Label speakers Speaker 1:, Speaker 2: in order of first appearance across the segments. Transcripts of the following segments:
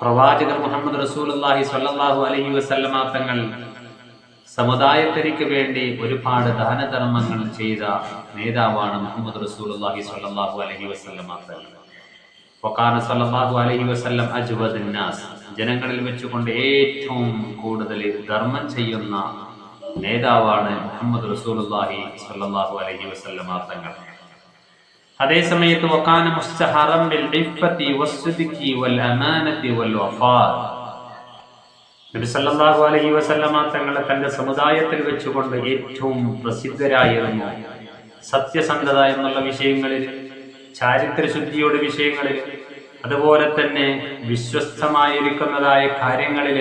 Speaker 1: പ്രവാചകർ മുഹമ്മദ് റസൂലുള്ളാഹി സ്വല്ലല്ലാഹു അലൈഹി വസല്ലമ തങ്ങൾ സമുദായത്തിലേക്ക് വേണ്ടി ഒരുപാട് ദാനധർമ്മങ്ങൾ ചെയ്ത നേതാവാണ് മുഹമ്മദ് റസൂലുള്ളാഹി സ്വല്ലല്ലാഹു അലൈഹി വസല്ലമ തങ്ങൾ. വക്കാന സല്ലല്ലാഹു അലൈഹി വസല്ലം അജ്വദുൻ നാസ്. ജനങ്ങളിൽ വെച്ചുകൊണ്ട് ഏറ്റവും കൂടുതൽ ധർമ്മം ചെയ്യുന്ന നേതാവാണ് മുഹമ്മദ് റസൂലുള്ളാഹി സ്വല്ലല്ലാഹു അലൈഹി വസല്ലമ തങ്ങൾ. അതേ സമയത്ത് വക്കാന മുസ്തഹറം ബിൽ ഇഫ്ഫത്തി വൽ അമാനത്തി വൽ വഫാ. നബി സല്ലല്ലാഹു അലൈഹി വസല്ലമ തങ്ങളെ തന്റെ സമുദായത്തിൽ വെച്ചുകൊണ്ട് ഏറ്റവും പ്രസിദ്ധരായിരുന്നു. സത്യസന്ധത എന്നുള്ള വിഷയങ്ങളിൽ ചാരിത്ര ശുദ്ധിയുടെ വിഷയങ്ങളിൽ അതുപോലെ തന്നെ വിശ്വസ്തമായിരിക്കുന്നതായ കാര്യങ്ങളിൽ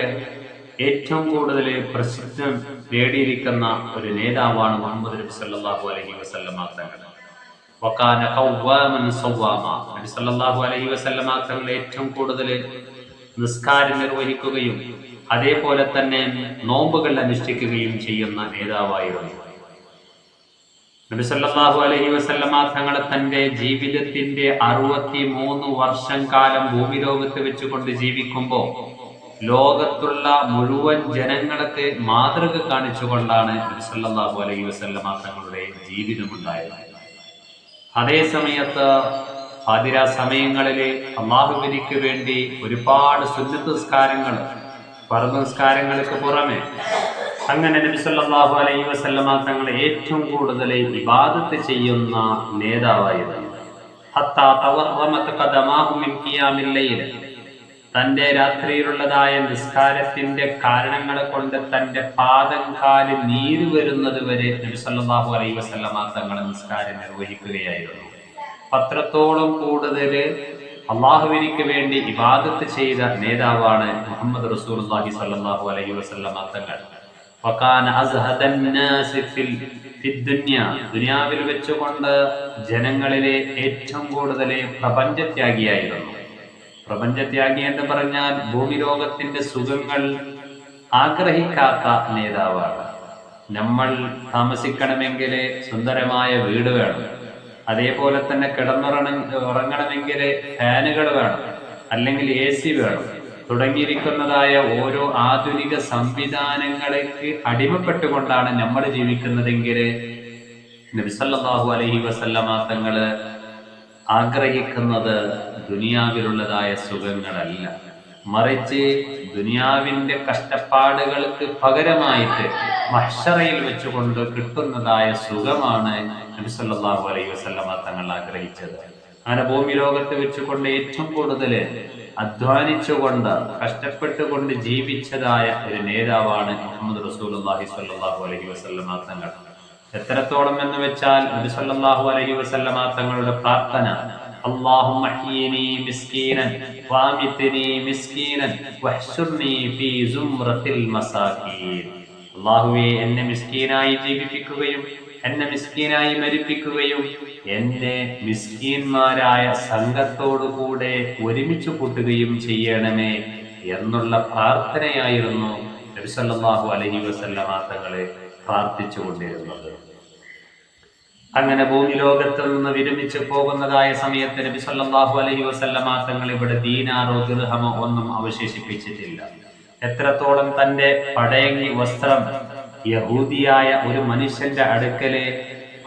Speaker 1: ഏറ്റവും കൂടുതൽ പ്രസിദ്ധം നേടിയിരിക്കുന്ന ഒരു നേതാവാണ് മുഹമ്മദ് നബി സല്ലല്ലാഹു അലൈഹി വസല്ലമ തങ്ങൾ. വക്കാന സവ്വാമ നബി സല്ലല്ലാഹു അലൈഹി വസല്ലമ തങ്ങൾ ഏറ്റവും കൂടുതൽ നിസ്കാരം നിർവഹിക്കുകയും അതേപോലെ തന്നെ നോമ്പുകൾ അനുഷ്ഠിക്കുകയും ചെയ്യുന്ന നേതാവായിരുന്നു. നബി സല്ലല്ലാഹു അലൈഹി വസല്ലമ തങ്ങൾ തന്റെ ജീവിതത്തിന്റെ അറുപത്തി മൂന്ന് വർഷം കാലം ഭൂമി ലോകത്ത് വെച്ചുകൊണ്ട് ജീവിക്കുമ്പോൾ ലോകത്തുള്ള മുഴുവൻ ജനങ്ങൾക്ക് മാതൃക കാണിച്ചുകൊണ്ടാണ് നബി സല്ലല്ലാഹു അലൈഹി വസല്ലമ തങ്ങളുടെ ജീവിതമുണ്ടായത്. അതേ സമയത്ത് പാതിര സമയങ്ങളിൽ അള്ളാഹുബലിക്ക് വേണ്ടി ഒരുപാട് സുന്നത്ത് നിസ്കാരങ്ങൾ ഫർദ് നിസ്കാരങ്ങൾക്ക് പുറമെ അങ്ങനെ നബി സല്ലല്ലാഹു അലൈഹി വസല്ലമ തങ്ങൾ ഏറ്റവും കൂടുതൽ വിവാദത്ത് ചെയ്യുന്ന നേതാവായിരുന്നു. ഹത്താ തന്റെ രാത്രിയിലുള്ളതായ നിസ്കാരത്തിന്റെ കാരണങ്ങളെ കൊണ്ട് തന്റെ പാദം കാൽ നീര് വരുന്നത് വരെ നബി അലൈ വസല്ലമ തങ്ങൾ നിസ്കാരം നിർവഹിക്കുകയായിരുന്നു. പത്രത്തോളം കൂടുതൽ അള്ളാഹുവിനിക്ക് വേണ്ടി ഇബാദത്ത് ചെയ്ത നേതാവാണ് മുഹമ്മദ് റസൂലുള്ളാഹി സല്ലാഹു അലൈഹി വസല്ലമ തങ്ങൾ. ദുനിയാവിൽ വെച്ചുകൊണ്ട് ജനങ്ങളിലെ ഏറ്റവും കൂടുതൽ പ്രപഞ്ചത്യാഗിയായിരുന്നു. പ്രപഞ്ചത്യാഗി എന്ന് പറഞ്ഞാൽ ഭൂമി ലോകത്തിന്റെ സുഖങ്ങൾ ആഗ്രഹിക്കാത്ത നേതാവാണ്. നമ്മൾ താമസിക്കണമെങ്കിൽ സുന്ദരമായ വീട് വേണം. അതേപോലെ തന്നെ കിടന്നുറങ്ങ ഉറങ്ങണമെങ്കിൽ ഫാനുകൾ വേണം. അല്ലെങ്കിൽ എ സി വേണം. തുടങ്ങിയിരിക്കുന്നതായ ഓരോ ആധുനിക സംവിധാനങ്ങൾക്ക് അടിമപ്പെട്ടുകൊണ്ടാണ് നമ്മൾ ജീവിക്കുന്നതെങ്കിൽ നബിസല്ലാഹു അലൈഹി വസല്ലമ തങ്ങൾ ആഗ്രഹിക്കുന്നത് ദുനിയാവിലുള്ളതായ സുഖങ്ങളല്ല. മറിച്ച് ദുനിയാവിന്റെ കഷ്ടപ്പാടുകൾക്ക് പകരമായിട്ട് മഷറയിൽ വെച്ചുകൊണ്ട് കിട്ടുന്നതായ സുഖമാണ് നബിസല്ലാഹു അലൈഹി വസ്ലമ തങ്ങൾ ആഗ്രഹിച്ചത്. അങ്ങനെ ഭൂമി ലോകത്ത് വെച്ചുകൊണ്ട് ഏറ്റവും കൂടുതൽ അധ്വാനിച്ചുകൊണ്ട് കഷ്ടപ്പെട്ടുകൊണ്ട് ജീവിച്ചതായ ഒരു നേതാവാണ് മുഹമ്മദ് റസൂൽ അള്ളാഹി സ്വല്ലല്ലാഹു അലൈഹി വസ്ലമ തങ്ങൾ. എത്രത്തോളം എന്ന് വെച്ചാൽ നബി സല്ലല്ലാഹു അലൈഹി വസല്ലമ തങ്ങളുടെ പ്രാർത്ഥന اللهم احيني مسكينا وامتني مسكينا واحشرني في زمرة المساكين അള്ളാഹുവെ എന്നെ മിസ്കീനായി ജീവിപ്പിക്കുകയും എന്നെ മിസ്കീനായി മരിപ്പിക്കുകയും എന്നെ മിസ്കീന്മാരായ സംഘത്തോടുകൂടെ ഒരുമിച്ച് കൂട്ടുകയും ചെയ്യണമേ എന്നുള്ള പ്രാർത്ഥനയായിരുന്നു നബി സല്ലല്ലാഹു അലൈഹി വസല്ലമ തങ്ങളെ പ്രാർത്ഥിച്ചു കൊണ്ടിരുന്നത് അങ്ങനെ ഭൂമി ലോകത്തിൽ നിന്ന് വിരമിച്ച് പോകുന്നതായ സമയത്ത് നബി സല്ലല്ലാഹു അലൈഹി വസല്ലമ തങ്ങൾ ഇവിടെ ദീനാറോ ദൃഹമോ ഒന്നും അവശേഷിപ്പിച്ചിട്ടില്ല. എത്രത്തോളം തന്റെ പടയങ്ങി വസ്ത്രം യഹൂദിയായ ഒരു മനുഷ്യന്റെ അടുക്കലെ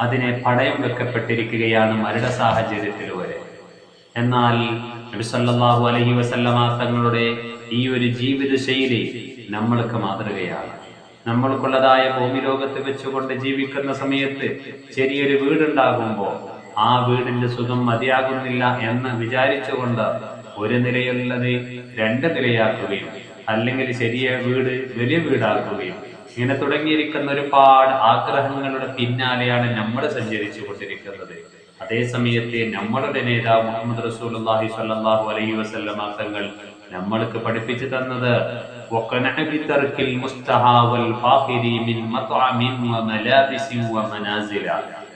Speaker 1: അതിനെ പടയം വെക്കപ്പെട്ടിരിക്കുകയാണ് മരണ സാഹചര്യത്തിൽ വരെ. എന്നാൽ നബി സല്ലല്ലാഹു അലൈഹി വസല്ലമ തങ്ങളുടെ ഈ ഒരു ജീവിത ശൈലി നമ്മൾക്ക് മാതൃകയാണ്. നമ്മൾക്കുള്ളതായ ഭൂമി ലോകത്ത് വെച്ചുകൊണ്ട് ജീവിക്കുന്ന സമയത്ത് ചെറിയൊരു വീടുണ്ടാകുമ്പോൾ ആ വീടിന്റെ സുഖം മതിയാകുന്നില്ല എന്ന് വിചാരിച്ചുകൊണ്ട് ഒരു നിലയുള്ളത് രണ്ട് നിലയാക്കുകയും അല്ലെങ്കിൽ ചെറിയ വീട് വലിയ വീടാക്കുകയും ഇങ്ങനെ തുടങ്ങിയിരിക്കുന്ന ഒരുപാട് ആഗ്രഹങ്ങളുടെ പിന്നാലെയാണ് നമ്മൾ സഞ്ചരിച്ചു കൊണ്ടിരിക്കുന്നത്. അതേ സമയത്ത് നമ്മളുടെ നേതാവ് മുഹമ്മദ് റസൂലുള്ളാഹി സ്വല്ലല്ലാഹു അലൈഹി വസല്ലം തങ്ങൾ നമ്മൾക്ക് പഠിപ്പിച്ചു തന്നത്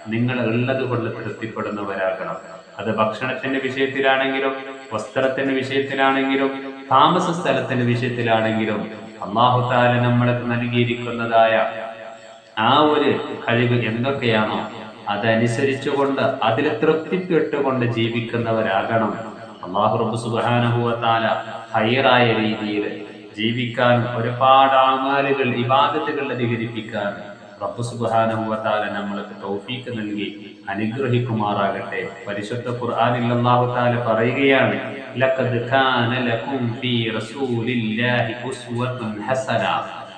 Speaker 1: നിങ്ങൾ ഉള്ളത് കൊണ്ട് തൃപ്തിപ്പെടുന്നവരാകണം. അത് ഭക്ഷണത്തിന്റെ വിഷയത്തിലാണെങ്കിലും വസ്ത്രത്തിന്റെ വിഷയത്തിലാണെങ്കിലും താമസ സ്ഥലത്തിന്റെ വിഷയത്തിലാണെങ്കിലും അള്ളാഹു താല നമ്മൾക്ക് നൽകിയിരിക്കുന്നതായ ആ ഒരു കഴിവ് എന്തൊക്കെയാണോ അതനുസരിച്ചുകൊണ്ട് അതിൽ തൃപ്തിപ്പെട്ടുകൊണ്ട് ജീവിക്കുന്നവരാകണം. അള്ളാഹു റബ്ബ് സുബാനുഭവത്താല വ ഹൈറായ രീതിയിൽ ജീവിക്കാൻ ഒരുപാട് ആമാലുകൾ വിവാദത്തുകൾ അധികരിപ്പിക്കാൻ റബ്ബ് സുബ്ഹാനഹുവതാല നമ്മൾക്ക് തൗഫീക്ക് നൽകി അനുഗ്രഹിക്കുമാറാകട്ടെ. പരിശുദ്ധ ഖുർആനിൽ അല്ലാഹു തആല പറയുകയാണ് ലഖദ് കാന ലക്കും ഫീ റസൂലില്ലാഹി ഉസ്വത്തുൻ ഹസന.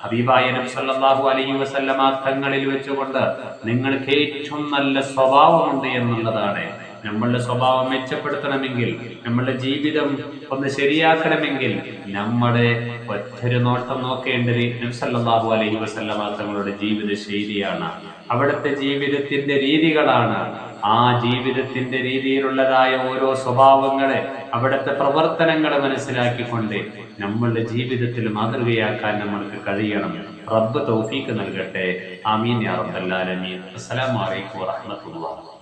Speaker 1: ഹബീബായ നബി സല്ലല്ലാഹു അലൈഹി വസല്ലമ തങ്ങളിൽ വെച്ചുകൊണ്ട് നിങ്ങൾക്ക് ഏറ്റവും നല്ല സ്വഭാവമുണ്ട് എന്നുള്ളതാണ് നമ്മളുടെ സ്വഭാവം മെച്ചപ്പെടുത്തണമെങ്കിൽ നമ്മളുടെ ജീവിതം ഒന്ന് ശരിയാക്കണമെങ്കിൽ നമ്മുടെ ഒറ്റൊരു നോട്ടം നോക്കേണ്ടത് നബ്സല്ലാഹു അലൈഹി വസല്ലമ തങ്ങളുടെ ജീവിത ശൈലിയാണ്. അവിടുത്തെ ജീവിതത്തിന്റെ രീതികളാണ്. ആ ജീവിതത്തിന്റെ രീതിയിലുള്ളതായ ഓരോ സ്വഭാവങ്ങളെ അവിടുത്തെ പ്രവർത്തനങ്ങളെ മനസ്സിലാക്കിക്കൊണ്ട് നമ്മളുടെ ജീവിതത്തിൽ മാതൃകയാക്കാൻ നമ്മൾക്ക് കഴിയണം. റബ്ബ് തൗഫീക്ക് നൽകട്ടെ. ആമീൻ യാ അസ്സലാമു അലൈക്കും വറഹ്മത്തുള്ളാഹി